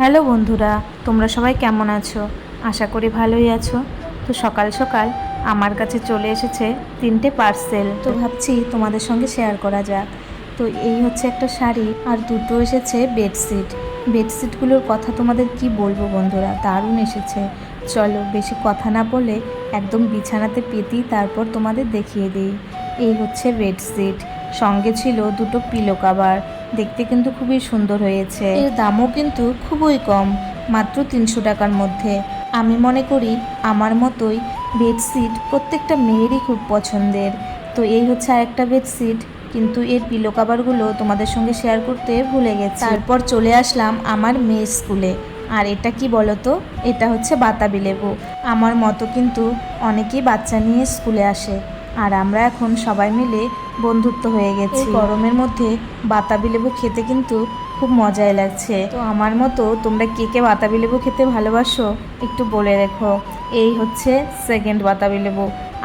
Hello বন্ধুরা, তোমরা সবাই কেমন আছো? আশা করি ভালোই আছো। তো সকাল সকাল আমার কাছে চলে এসেছে তিনটে পার্সেল। তো ভাবছি তোমাদের সঙ্গে শেয়ার করা যাক। তো এই হচ্ছে একটা শাড়ি আর দুটো এসেছে বেডশিট বেডশিটগুলোর কথা তোমাদের কি বলব বন্ধুরা? দারুণ এসেছে। চলো বেশি কথা না বলে একদম বিছানাতে পেতেই তারপর তোমাদের দেখিয়ে দিই। এই হচ্ছে বেডশিট সঙ্গে ছিল দুটো পিলো কাভার দেখতে কিন্তু খুবই সুন্দর হয়েছে। এর দামও কিন্তু খুবই কম, মাত্র তিনশো টাকার মধ্যে। আমি মনে করি, আমার মতোই বেডশিট প্রত্যেকটা মেয়েরই খুব পছন্দের। তো এই হচ্ছে আরেকটা বেডশিট, কিন্তু এর পিলো কাভারগুলো তোমাদের সঙ্গে শেয়ার করতে ভুলে গেছি। তারপর চলে আসলাম আমার মেয়ে স্কুলে আর এটা কি বলতো? এটা হচ্ছে বাতাবি লেবু। আমার মতো কিন্তু অনেকেই বাচ্চা নিয়ে স্কুলে আসে। আর আমরা এখন সবাই মিলে বন্ধুত্ব হয়ে গেছে। গরমের মধ্যে বাতাবি লেবু খেতে কিন্তু খুব মজাই লাগছে। তো আমার মতো তোমরা কে কে বাতাবি লেবু খেতে ভালোবাসো একটু বলে রেখো। এই হচ্ছে সেকেন্ড বাতাবি লেবু।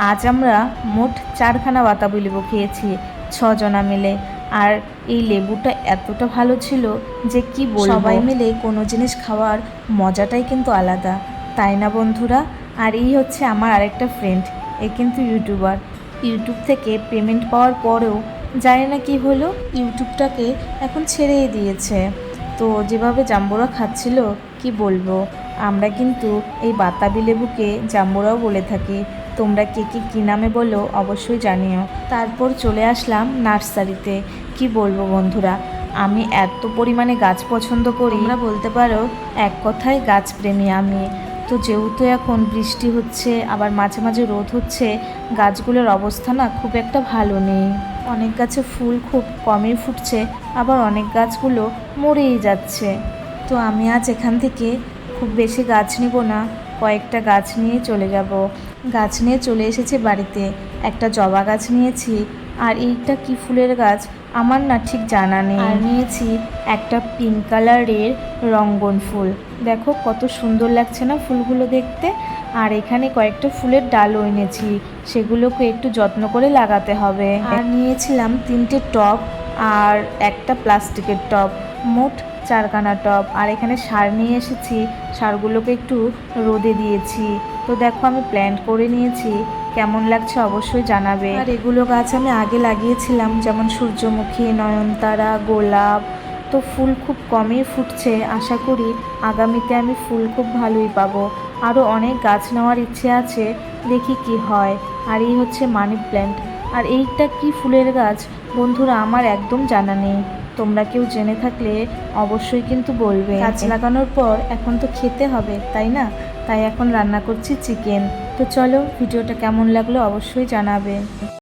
আজ আমরা মোট চারখানা বাতাবি লেবু খেয়েছি ছজনা মিলে। আর এই লেবুটা এতটা ভালো ছিল যে কি বলব? সবাই মিলে কোনো জিনিস খাওয়ার মজাটাই কিন্তু আলাদা। তাই না বন্ধুরা? আর এই হচ্ছে আমার আরেকটা ফ্রেন্ড এ কিন্তু ইউটিউবার ইউটিউব থেকে পেমেন্ট পাওয়ার পরেও জানি না কি হলো, ইউটিউবটাকে এখন ছেড়েই দিয়েছে। তো যেভাবে জাম্বুরা খাচ্ছিল, কি বলব? আমরা কিন্তু এই বাতাবি লেবুকে জাম্বুরাও বলে থাকি। তোমরা কে কে কী নামে বলো, অবশ্যই জানিও। তারপর চলে আসলাম নার্সারিতে। কি বলব বন্ধুরা, আমি এত পরিমাণে গাছ পছন্দ করি। আমরা বলতে পারো, এক কথায় গাছ প্রেমী আমি। তো যেহেতু এখন বৃষ্টি হচ্ছে, আবার মাঝে মাঝে রোদ হচ্ছে, গাছগুলোর অবস্থা না খুব একটা ভালো নেই। অনেক গাছে ফুল খুব কমই ফুটছে, আবার অনেক গাছগুলো মরেই যাচ্ছে। তো আমি আজ এখান থেকে খুব বেশি গাছ নিব না, কয়েকটা গাছ নিয়ে চলে যাব। গাছ নিয়ে চলে এসেছি বাড়িতে। একটা জবা গাছ নিয়েছি আর এইটা কি ফুলের গাছ? আমার না ঠিক জানা নেই। আর নিয়েছি একটা পিঙ্ক কালারের রঙ্গন ফুল। দেখো কত সুন্দর লাগছে না ফুলগুলো দেখতে? আর এখানে কয়েকটা ফুলের ডালও এনেছি। সেগুলোকে একটু যত্ন করে লাগাতে হবে। আর নিয়েছিলাম তিনটে টপ আর একটা প্লাস্টিকের টব। মোট চারখানা টব। আর এখানে সার নিয়ে এসেছি। সারগুলোকে একটু রোদে দিয়েছি। তো দেখো, আমি প্ল্যান্ট করে নিয়েছি। কেমন লাগছে অবশ্যই জানাবে। আর এগুলো গাছ আমি আগে লাগিয়েছিলাম, যেমন সূর্যমুখী, নয়নতারা, গোলাপ। তো ফুল খুব কমই ফুটছে। আশা করি আগামীতে আমি ফুল খুব ভালোই পাবো। আরও অনেক গাছ নেওয়ার ইচ্ছে আছে, দেখি কি হয়। আর এই হচ্ছে মানি প্ল্যান্ট। আর এইটা কি ফুলের গাছ? বন্ধুরা, আমার একদম জানা নেই। তোমরা কেউ জেনে থাকলে অবশ্যই কিন্তু বলবে। গাছ লাগানোর পর এখন তো খেতে হবে তাই না? তাই এখন রান্না করছি চিকেন তো চলো ভিডিওটা কেমন লাগল অবশ্যই জানাবে।